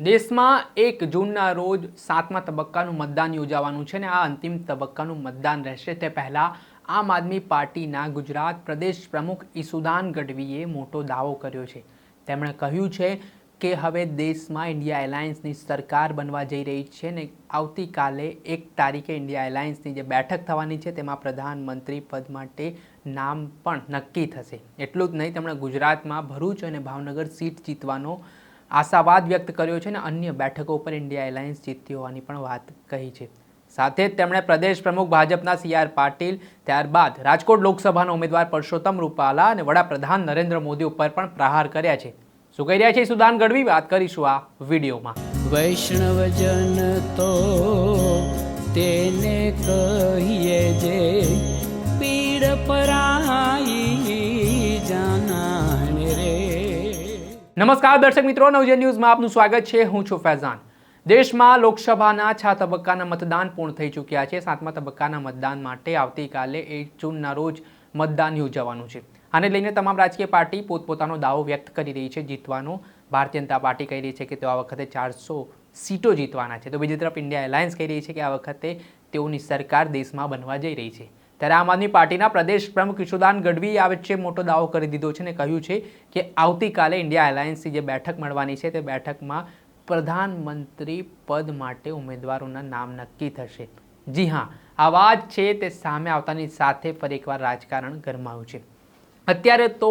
દેશમાં એક જૂનના રોજ સાતમા તબક્કાનું મતદાન યોજાવાનું છે ને આ અંતિમ તબક્કાનું મતદાન રહેશે તે પહેલાં આમ આદમી પાર્ટીના ગુજરાત પ્રદેશ પ્રમુખ ઈસુદાન ગઢવીએ મોટો દાવો કર્યો છે. તેમણે કહ્યું છે કે હવે દેશમાં ઇન્ડિયા એલાયન્સની સરકાર બનવા જઈ રહી છે ને આવતીકાલે એક તારીખે ઇન્ડિયા એલાયન્સની જે બેઠક થવાની છે તેમાં પ્રધાનમંત્રી પદ માટે નામ પણ નક્કી થશે. એટલું જ નહીં, તેમણે ગુજરાતમાં ભરૂચ અને ભાવનગર સીટ જીતવાનો આશાવાદ વ્યક્ત કર્યો છે અને અન્ય બેઠકો પર ઇન્ડિયા એલાયન્સ જીતી હોવાની પણ વાત કહી છે. સાથે જ તેમણે પ્રદેશ પ્રમુખ ભાજપના સી આર પાટીલ, ત્યારબાદ રાજકોટ લોકસભાના ઉમેદવાર પરસોત્તમ રૂપાલા અને વડાપ્રધાન નરેન્દ્ર મોદી ઉપર પણ પ્રહાર કર્યા છે. શું કહી રહ્યા છે સુદાન ગઢવી? વાત કરીશું આ વિડીયોમાં. વૈષ્ણવજન તો તેને કહીએ જે પીડ પરાઈ નમસ્કાર દર્શક મિત્રો નવજે ન્યૂઝમાં આપનું સ્વાગત છે. હું છું ફૈઝાન. દેશમાં લોકસભાના છ તબક્કાના મતદાન પૂર્ણ થઈ ચૂક્યા છે. સાતમા તબક્કાના મતદાન માટે આવતીકાલે એક જૂનના રોજ મતદાન યોજાવાનું છે. આને લઈને તમામ રાજકીય પાર્ટી પોતપોતાનો દાવો વ્યક્ત કરી રહી છે. જીતવાનો ભારતીય જનતા પાર્ટી કહી રહી છે કે તેઓ આ વખતે ચારસો સીટો જીતવાના છે. તો બીજી તરફ ઇન્ડિયા એલાયન્સ કહી રહી છે કે આ વખતે તેઓની સરકાર દેશમાં બનવા જઈ રહી છે. ત્યારે આમ આદમી પાર્ટીના પ્રદેશ પ્રમુખ ઈશુદાન ગઢવીએ આ વચ્ચે મોટો દાવો કરી દીધો છે અને કહ્યું છે કે આવતીકાલે ઇન્ડિયા એલાયન્સની જે બેઠક મળવાની છે તે બેઠકમાં પ્રધાનમંત્રી પદ માટે ઉમેદવારોના નામ નક્કી થશે. જી હા, આ વાત છે તે સામે આવતાની સાથે ફરી એકવાર રાજકારણ ગરમાયું છે. અત્યારે તો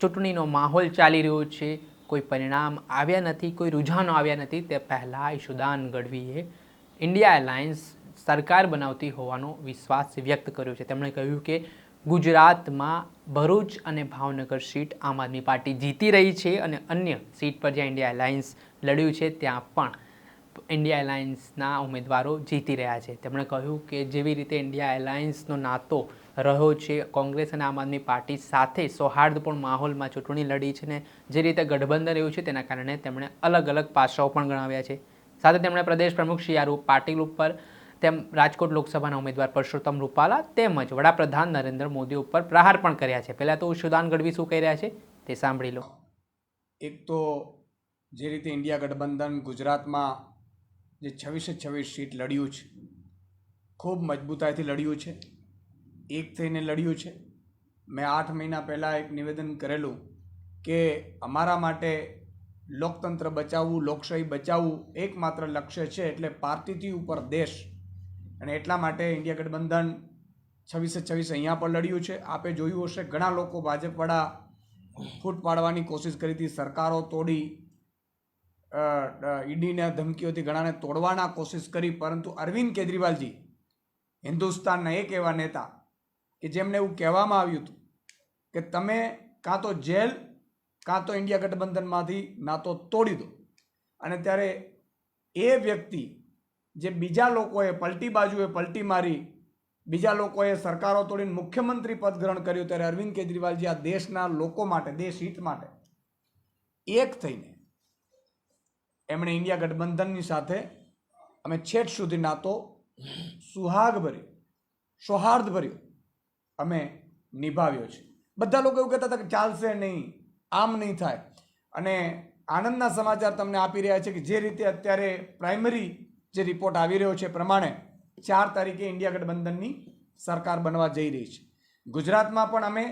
ચૂંટણીનો માહોલ ચાલી રહ્યો છે, કોઈ પરિણામ આવ્યા નથી, કોઈ રૂઝાનો આવ્યા નથી, તે પહેલાં ઈશુદાન ગઢવીએ ઇન્ડિયા એલાયન્સ સરકાર બનાવતી હોવાનો વિશ્વાસ વ્યક્ત કર્યો છે. તેમણે કહ્યું કે ગુજરાતમાં ભરૂચ અને ભાવનગર સીટ આમ આદમી પાર્ટી જીતી રહી છે અને અન્ય સીટ પર જ્યાં ઇન્ડિયા એલાયન્સ લડ્યું છે, ત્યાં પણ ઇન્ડિયા એલાયન્સના ઉમેદવારો જીતી રહ્યા છે. તેમણે કહ્યું કે જેવી રીતે ઇન્ડિયા એલાયન્સનો નાતો રહ્યો છે, કોંગ્રેસ અને આમ આદમી પાર્ટી સાથે સૌહાર્દપૂર્ણ માહોલમાં ચૂંટણી લડી છે ને જે રીતે ગઠબંધન રહ્યું છે તેના કારણે તેમણે અલગ અલગ પાસાઓ પણ ગણાવ્યા છે. સાથે તેમણે પ્રદેશ પ્રમુખ શ્રી આર પાટીલ ઉપર તેમ રાજકોટ લોકસભાના ઉમેદવાર પરસોત્તમ રૂપાલા તેમજ વડાપ્રધાન નરેન્દ્ર મોદી ઉપર પ્રહાર પણ કર્યા છે. પહેલાં તો સુદાન ગઢવી શું કહી રહ્યા છે તે સાંભળી લો. એક તો જે રીતે ઇન્ડિયા ગઠબંધન ગુજરાતમાં જે છવ્વીસે છવ્વીસ સીટ લડ્યું છે, ખૂબ મજબૂતાઈથી લડ્યું છે, એક થઈને લડ્યું છે. મેં આઠ મહિના પહેલાં એક નિવેદન કરેલું કે અમારા માટે લોકતંત્ર બચાવવું, લોકશાહી બચાવવું એકમાત્ર લક્ષ્ય છે એટલે પાર્ટીથી ઉપર દેશ અને એટલા માટે ઇન્ડિયા ગઠબંધન છવ્વીસે છવ્વીસ અહીંયા પણ લડ્યું છે. આપે જોયું હશે, ઘણા લોકો ભાજપવાળા ફૂટ પાડવાની કોશિશ કરી હતી. સરકારો તોડી ઈડીના ધમકીઓથી ઘણાને તોડવાના કોશિશ કરી. પરંતુ અરવિંદ કેજરીવાલજી, હિન્દુસ્તાનના એક એવા નેતા, કે જેમને એવું કહેવામાં આવ્યું હતું કે તમે કાં તો જેલ, કાં તો ઇન્ડિયા ગઠબંધનમાંથી ના તો તોડી દો. અને ત્યારે એ વ્યક્તિ જે બીજા લોકોએ પલટી બાજુએ પલટી મારી, બીજા લોકોએ સરકારો તોડીને મુખ્યમંત્રી પદ ગ્રહણ કર્યું ત્યારે અરવિંદ કેજરીવાલજી આ દેશના લોકો માટે, દેશ હિત માટે એક થઈને એમણે ઇન્ડિયા ગઠબંધનની સાથે અમે છેટ સુધી નાતો, સુહાગ ભર્યો, સૌહાર્દ ભર્યો, અમે નિભાવ્યો છે. બધા લોકો એવું કહેતા હતા કે ચાલશે નહીં, આમ નહીં થાય. અને આનંદના સમાચાર તમને આપી રહ્યા છે કે જે રીતે અત્યારે પ્રાઇમરી જે રિપોર્ટ આવી રહ્યો છે પ્રમાણે ચાર તારીખે ઇન્ડિયા ગઠબંધનની સરકાર બનવા જઈ રહી છે. ગુજરાતમાં પણ અમે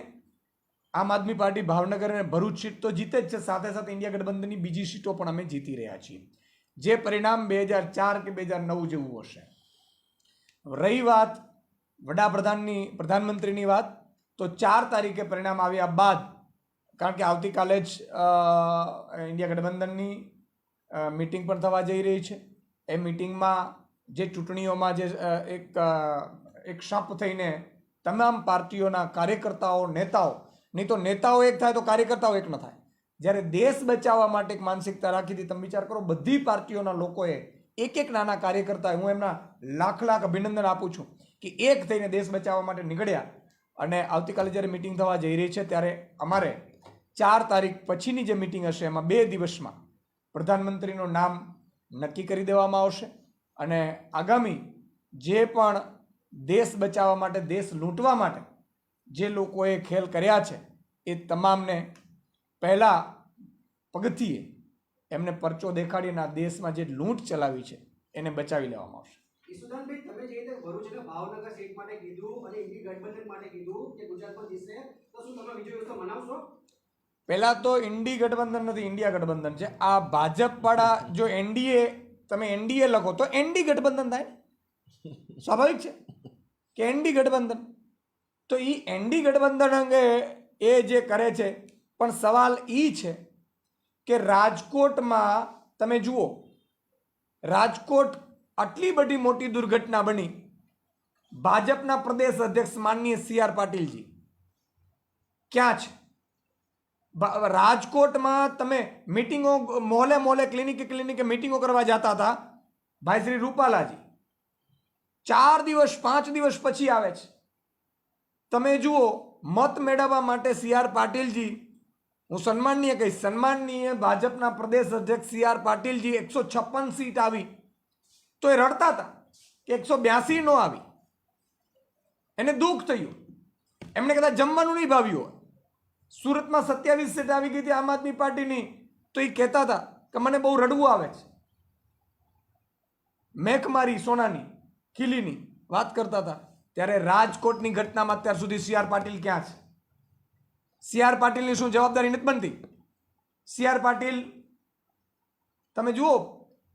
આમ આદમી પાર્ટી ભાવનગર અને ભરૂચ સીટ તો જીતે જ છે. સાથે સાથે ઇન્ડિયા ગઠબંધનની બીજી સીટો પણ અમે જીતી રહ્યા છીએ. જે પરિણામ બે હજાર ચાર કે બે હજાર નવ જેવું હશે. રહી વાત વડાપ્રધાનની, પ્રધાનમંત્રીની વાત, તો ચાર તારીખે પરિણામ આવ્યા બાદ, કારણ કે આવતીકાલે જ ઇન્ડિયા ગઠબંધનની મિટિંગ પણ થવા જઈ રહી છે. એ મિટિંગમાં જે ચૂંટણીઓમાં જે એક એક શપ થઈને તમામ પાર્ટીઓના કાર્યકર્તાઓ, નેતાઓ, નહીં તો નેતાઓ એક થાય તો કાર્યકર્તાઓ એક ન થાય. જ્યારે દેશ બચાવવા માટે એક માનસિકતા રાખી હતી, તમે વિચાર કરો, બધી પાર્ટીઓના લોકોએ એક એક નાના કાર્યકર્તા હું એમના લાખ લાખ અભિનંદન આપું છું કે એક થઈને દેશ બચાવવા માટે નીકળ્યા. અને આવતીકાલે જ્યારે મિટિંગ થવા જઈ રહી છે, ત્યારે અમારે ચાર તારીખ પછીની જે મિટિંગ હશે, એમાં બે દિવસમાં પ્રધાનમંત્રીનું નામ નક્કી કરી દેવામાં આવશે અને આગામી જે પણ દેશ બચાવવા માટે, દેશ લૂંટવા માટે જે લોકોએ ખેલ કર્યા છે, એ તમામને પહેલાં પગથિયે એમને પરચો દેખાડીને આ દેશમાં જે લૂંટ ચલાવી છે, એને બચાવી લેવામાં આવશે. ભાવનગર સીટ માટે કીધું અને ગઠબંધન માટે કીધું કે ગુજરાતમાં જીતશે, તો શું તમે વિજય ઉત્સવ મનાવશો? પહેલા તો ઇન્ડી ગઠબંધન નથી ઇન્ડિયા ગઠબંધન છે. આ ભાજપવાળા જો એનડીએ તમે એનડીએ લખો તો એનડી ગઠબંધન થાય સ્વાભાવિક છે? કે એનડી ગઠબંધન? તો એ એનડી ગઠબંધન અંગે એ જે કરે છે, પણ સવાલ એ છે કે રાજકોટમાં, તમે જુઓ, રાજકોટ આટલી બધી મોટી દુર્ઘટના બની. ભાજપના પ્રદેશ અધ્યક્ષ માનનીય સી આર પાટીલજી. ક્યાં છે? રાજકોટમાં તમે મિટિંગો મોહલે મોહલે ક્લિનિકે ક્લિનિકે મિટિંગો કરવા જતા હતા, ભાઈ શ્રી રૂપાલાજી, ચાર દિવસ, પાંચ દિવસ પછી આવે છે. તમે જુઓ, મત મેળવવા માટે સી આર પાટીલજી, હું સન્માનનીય કહીશ, સન્માનનીય ભાજપના પ્રદેશ અધ્યક્ષ સી આર પાટીલજી એકસો છપ્પન સીટ આવી. તો એ રડતા હતા કે એકસો બ્યાસી નો આવી. એને દુઃખ થયું. એમણે કદાચ જમવાનું નહીં ભાવ્યું હોય. સુરતમાં સત્યાવીસ સીટ આવી ગઈ હતી આમ આદમી પાર્ટીની, તો એ કહેતા હતા કે મને બહુ રડવું આવે છે. મેઘમારી, સોનાની, ખીલીની વાત કરતા હતા. ત્યારે રાજકોટની ઘટનામાં અત્યાર સુધી સી આર પાટીલ ક્યાં છે? સી આર પાટીલની શું જવાબદારી નથી બનતી? સી આર પાટીલ, તમે જુઓ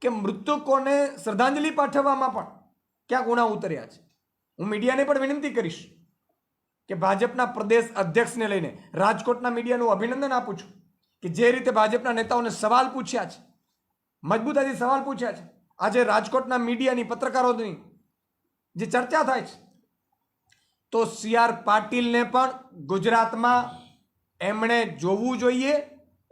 કે મૃતકોને શ્રદ્ધાંજલિ પાઠવવામાં પણ ક્યાંક ઉણા ઉતર્યા છે. હું મીડિયાને પણ વિનંતી કરીશ કે ભાજપના પ્રદેશ અધ્યક્ષને લઈને રાજકોટના મીડિયાનું અભિનંદન આપું છું કે જે રીતે ભાજપના નેતાઓને સવાલ પૂછ્યા છે મજબૂતાથી સવાલ પૂછ્યા છે. આજે રાજકોટના મીડિયાની પત્રકારોની જે ચર્ચા થાય છે, તો સી આર પાટીલને પણ ગુજરાતમાં એમણે જોવું જોઈએ.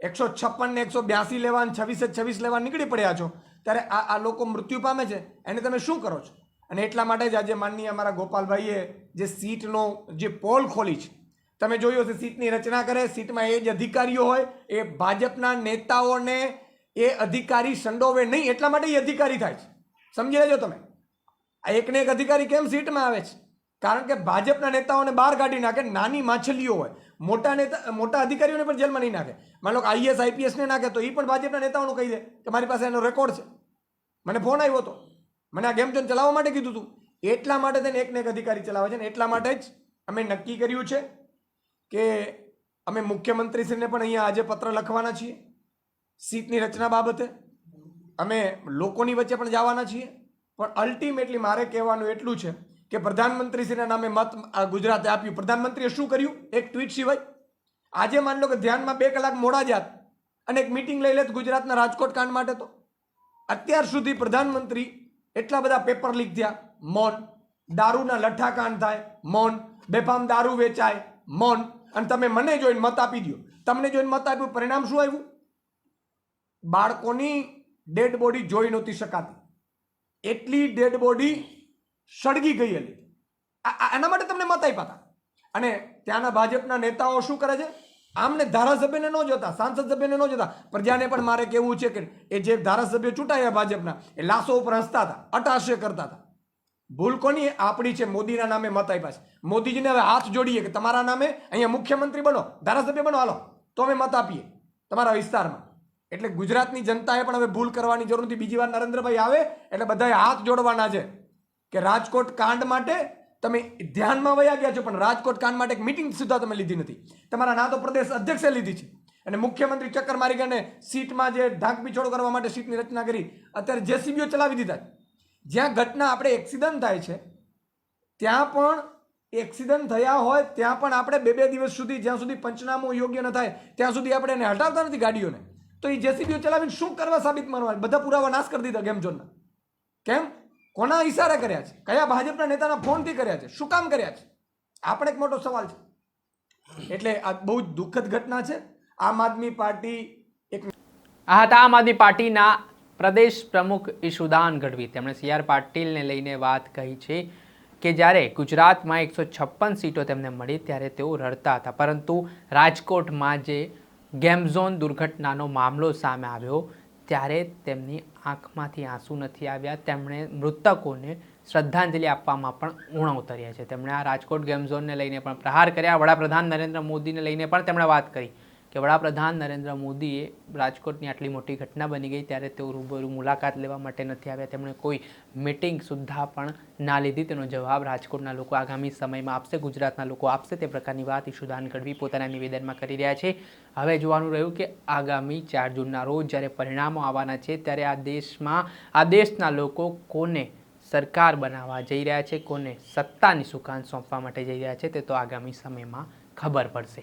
એકસો છપ્પન ને એકસો બ્યાસી લેવા છવ્વીસે છવ્વીસ લેવા નીકળી પડ્યા છો. ત્યારે આ આ લોકો મૃત્યુ પામે છે. એને તમે શું કરો છો? અને એટલા માટે જ આજે માનનીય અમારા ગોપાલભાઈએ જે સીટનો જે પોલ ખોલી છે, તમે જોયું હશે સીટની રચના કરે, સીટમાં એ જ અધિકારીઓ હોય, એ ભાજપના નેતાઓને એ અધિકારી સંડોવે નહીં, એટલા માટે એ અધિકારી થાય છે. સમજી લેજો તમે. આ એકને એક અધિકારી કેમ સીટમાં આવે છે? કારણ કે ભાજપના નેતાઓને બહાર કાઢી નાખે, નાની માછલીઓ હોય. મોટા નેતા, મોટા અધિકારીઓને પણ જેલમાં નહીં નાખે. માનો લો આઈએસ, આઈપીએસને નાખે, તો એ પણ ભાજપના નેતાઓનું કહી દે કે મારી પાસે એનો રેકોર્ડ છે. મને ફોન આવ્યો હતો મને આ ગેમ ઝોન ચલાવવા માટે કીધું હતું એટલા માટે તેને એક ને એક અધિકારી ચલાવે છે ને એટલા માટે જ અમે નક્કી કર્યું છે કે અમે મુખ્યમંત્રીશ્રીને પણ અહીંયા આજે પત્ર લખવાના છીએ, સીટની રચના બાબતે. અમે લોકોની વચ્ચે પણ જવાના છીએ. પણ અલ્ટિમેટલી મારે કહેવાનું એટલું છે કે પ્રધાનમંત્રીશ્રીના નામે મત ગુજરાતે આપ્યું. પ્રધાનમંત્રીએ શું કર્યું? એક ટ્વીટ સિવાય. આજે માની લો કે ધ્યાનમાં બે કલાક મોડા જાત અને એક મિટિંગ લઈ લેત ગુજરાતના રાજકોટ કાંડ માટે તો. અત્યાર સુધી પ્રધાનમંત્રી એટલા બધા પેપર લીક થયા મૌન. દારૂના લઠ્ઠા કાંડ થાય. મૌન. બેફામ દારૂ વેચાય. મૌન. અને તમે મને જોઈને મત આપી દો તમને જોઈને મત આપ્યું, પરિણામ શું આવ્યું? બાળકોની ડેડ બોડી જોઈ નહોતી શકાતી. એટલી ડેડ બોડી સળગી ગઈ આ- એના માટે તમને મત આપ્યા હતા. અને ત્યાંના ભાજપના નેતાઓ શું કરે છે? આમને ધારાસભ્યને ન જોતા, સાંસદ સભ્યને ન જોતા. પ્રજાને પણ મારે કહેવું છે કે એ જે ધારાસભ્ય ચૂંટાયા ભાજપના, એ લાશો ઉપર હસતા હતા, અટાશે કરતા હતા. ભૂલ કોની? આપણી છે, મોદીના નામે મત આપ્યા છે. મોદીજીને હવે હાથ જોડીએ કે તમારા નામે અહીંયા મુખ્યમંત્રી બનો, ધારાસભ્ય બનો, હાલો. તો અમે મત આપીએ, તમારા વિસ્તારમાં. એટલે ગુજરાતની જનતાએ પણ હવે ભૂલ કરવાની જરૂર નથી. બીજી વાર નરેન્દ્રભાઈ આવે, એટલે બધાએ હાથ જોડવાના છે કે રાજકોટ કાંડ માટે તમે ધ્યાનમાં વયા ગયા છો, પણ રાજકોટ કાન માટે એક મિટિંગ સુધા તમે લીધી નથી. તમારા ના તો પ્રદેશ અધ્યક્ષે લીધી છે. અને મુખ્યમંત્રી ચક્કર મારી ગઈને સીટમાં જે ઢાંક પીછોડ કરવા માટે સીટની રચના કરી, અત્યારે જેસીબીઓ ચલાવી દીધા જ્યાં ઘટના આપણે એક્સિડન્ટ થાય છે, ત્યાં પણ એક્સિડન્ટ થયા હોય, ત્યાં પણ આપણે બે બે દિવસ સુધી, જ્યાં સુધી પંચનામું યોગ્ય ન થાય, ત્યાં સુધી આપણે એને હટાવતા નથી ગાડીઓને. તો એ જેસીબીઓ ચલાવીને શું કરવા સાબિત માનવા બધા પુરાવા નાશ કરી દીધા ગેમ ઝોનના. કેમ? કોના ઈશારે કર્યા છે? કયા ભાજપના નેતાના ફોનથી કર્યા છે? શું કામ કર્યા છે? આ પણ એક મોટો સવાલ છે. એટલે આ બહુ જ દુઃખદ ઘટના છે. આમ આદમી પાર્ટી એક આ હતા આમ આદમી પાર્ટીના પ્રદેશ પ્રમુખ ઈશુદાન ગઢવી. તેમણે સી આર પાટીલને લઈને વાત કહી છે કે જ્યારે ગુજરાતમાં એકસો છપ્પન સીટો તેમને મળી ત્યારે તેઓ રડતા હતા. પરંતુ રાજકોટમાં જે ગેમઝોન દુર્ઘટનાનો મામલો સામે આવ્યો ત્યારે તેમની આંખમાંથી આંસુ નથી આવ્યા. તેમણે મૃતકોને શ્રદ્ધાંજલિ આપવામાં પણ ઉણા ઉતર્યા છે. તેમણે આ રાજકોટ ગેમ ઝોનને લઈને પણ પ્રહાર કર્યા. વડાપ્રધાન નરેન્દ્ર મોદીને લઈને પણ તેમણે વાત કરી. કે વડાપ્રધાન નરેન્દ્ર મોદીએ રાજકોટની આટલી મોટી ઘટના બની ગઈ ત્યારે તેઓ રૂબરૂ મુલાકાત લેવા માટે નથી આવ્યા. તેમણે કોઈ મિટિંગ સુદ્ધા પણ ના લીધી. તેનો જવાબ રાજકોટના લોકો આગામી સમયમાં આપશે, ગુજરાતના લોકો આપશે. તે પ્રકારની વાત ઈશુદાન ગઢવી પોતાના નિવેદનમાં કરી રહ્યા છે. હવે જોવાનું રહ્યું કે આગામી ચાર જૂનના રોજ જ્યારે પરિણામો આવવાના છે ત્યારે આ દેશમાં, આ દેશના લોકો કોને સરકાર બનાવવા જઈ રહ્યા છે, કોને સત્તાની સુકાન સોંપવા માટે જઈ રહ્યા છે તે તો આગામી સમયમાં ખબર પડશે.